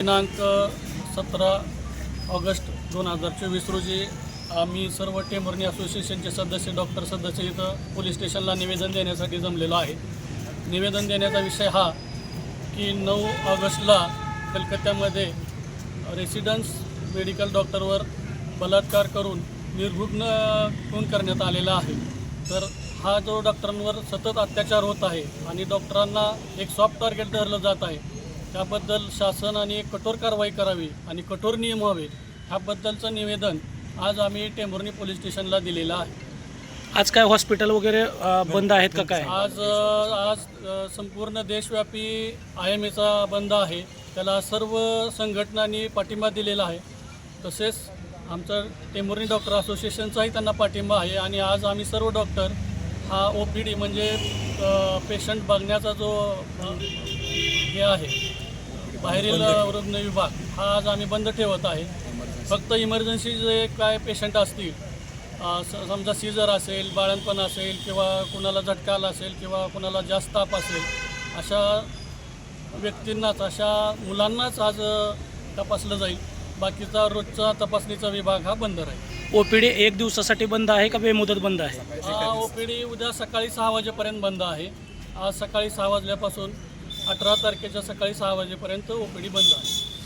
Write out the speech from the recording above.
दिनांक सतरा ऑगस्ट दोन हजार चोवीस रोजी आम्ही सर्व टेंभर्णी असोसिएशनचे सदस्य डॉक्टर सदस्य इथं पोलीस स्टेशनला निवेदन देण्यासाठी जमलेलो आहे. निवेदन देण्याचा विषय हा की नऊ ऑगस्टला कलकत्त्यामध्ये रेसिडन्स मेडिकल डॉक्टरवर बलात्कार करून निर्घुग्न खून करण्यात आलेला आहे. तर हा जो डॉक्टरांवर सतत अत्याचार होत आहे आणि डॉक्टरांना एक सॉफ्ट टार्गेट धरलं जात आहे त्याबद्दल शासनाने कठोर कारवाई करावी आणि कठोर नियम व्हावे ह्याबद्दलचं निवेदन आज आम्ही टेंभुर्णी पोलीस स्टेशनला दिलेलं आहे. आज काय हॉस्पिटल वगैरे अ, बंद आहेत का काय? आज अ, आज अ, संपूर्ण देशव्यापी आय एम एचा बंद आहे. त्याला सर्व संघटनांनी पाठिंबा दिलेला आहे. तसेच आमचं टेंभुर्णी डॉक्टर असोसिएशनचाही त्यांना पाठिंबा आहे आणि आज आम्ही सर्व डॉक्टर हा ओ पी डी म्हणजे पेशंट बघण्याचा जो अ, हे आहे. बाहेरील रुग्ण विभाग हा आज आम्ही बंद ठेवत आहे. फक्त इमर्जन्सी जे काय पेशंट असतील समजा सीझर असेल बाळणपण असेल किंवा कुणाला झटका आला असेल किंवा कुणाला जास्त ताप असेल अशा व्यक्तींनाच अशा मुलांनाच आज तपासलं जाईल. बाकीचा रोजचा तपासणीचा विभाग हा बंद राहील. ओपीडी एक दिवसासाठी बंद आहे का बेमुदत बंद आहे? ओ पी डी उद्या सकाळी सहा वाजेपर्यंत बंद आहे. आज सकाळी सहा वाजल्यापासून अठरा तारखेच्या सकाळी सहा वाजेपर्यंत ओ पी डी बंद आहे.